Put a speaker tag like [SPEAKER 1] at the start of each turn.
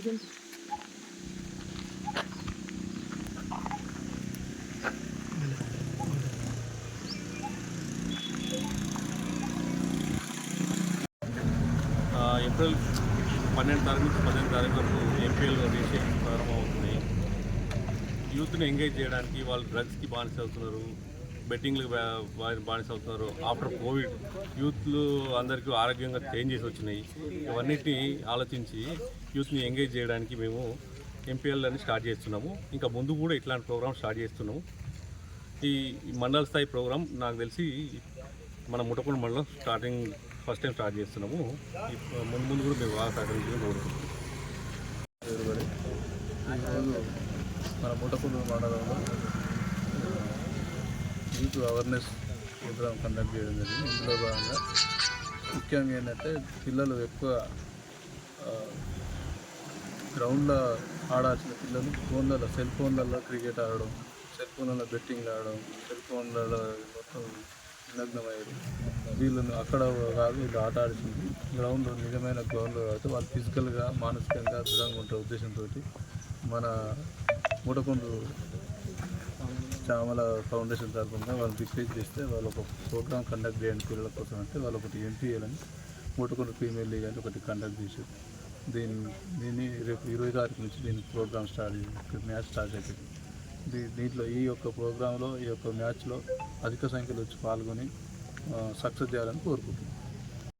[SPEAKER 1] ఉడికింది ఏప్రిల్ పన్నెండు తారీఖు నుంచి పద్దెనిమిది తారీఖు వరకు ఎంపీఎల్ రిజిస్ట్రేషన్ ప్రారంభమవుతుంది. యూత్ని ఎంగేజ్ చేయడానికి వాళ్ళు డ్రగ్స్కి బానిస అవుతున్నారు. బెట్టింగ్లకు బానిస అవుతున్నారు. ఆఫ్టర్ కోవిడ్ యూత్లు అందరికీ ఆరోగ్యంగా చేంజెస్ వచ్చినాయి. ఇవన్నిటిని ఆలోచించి యూత్ని ఎంగేజ్ చేయడానికి మేము ఎంపీఎల్ అని స్టార్ట్ చేస్తున్నాము. ఇంకా ముందు కూడా ఇట్లాంటి ప్రోగ్రామ్ స్టార్ట్ చేస్తున్నాము. ఈ మండల స్థాయి ప్రోగ్రామ్ నాకు తెలిసి మన ముటకొండ మండలం స్టార్టింగ్ ఫస్ట్ టైం స్టార్ట్ చేస్తున్నాము. ముందు ముందు కూడా మేము బాగా సహకరించాలని కోరుకుంటున్నాం
[SPEAKER 2] మన ముటకొండ మండలంలో యూత్ అవేర్నెస్ ప్రోగ్రామ్ కండక్ట్ చేయడం జరిగింది. ఇందులో భాగంగా ముఖ్యంగా ఏంటంటే పిల్లలు ఎక్కువ గ్రౌండ్లో ఆడాల్సిన పిల్లలు ఫోన్లలో సెల్ ఫోన్లలో క్రికెట్ ఆడడం సెల్ ఫోన్లలో బెట్టింగ్ ఆడడం సెల్ ఫోన్లలో మొత్తం నిమగ్నమయ్యారు వీళ్ళను అక్కడ కాదు వీళ్ళు ఆట ఆడుతుంది గ్రౌండ్ నిజమైన గ్రౌండ్లో కాబట్టి వాళ్ళు ఫిజికల్గా మానసికంగా దృఢంగా ఉంటారు ఉద్దేశంతో మన మూటకొండు చామల ఫౌండేషన్ తరఫున వాళ్ళు రిక్వెస్ట్ చేస్తే వాళ్ళు ఒక ప్రోగ్రామ్ కండక్ట్ చేయండి పిల్లల కోసం అంటే వాళ్ళు ఒకటి ఎంపీఎలని మూటకొండ ఫీమేల్ లీగ్ అని ఒకటి కండక్ట్ చేశారు. దీన్ని దీన్ని రేపు ఇరవై తారీఖు నుంచి దీని ప్రోగ్రామ్ స్టార్ట్ చేసి మ్యాచ్ స్టార్ట్ అవుతుంది దీ దీంట్లో ఈ యొక్క ప్రోగ్రాంలో ఈ యొక్క మ్యాచ్లో అధిక సంఖ్యలో వచ్చి పాల్గొని సక్సెస్ చేయాలని కోరుకుంటున్నాను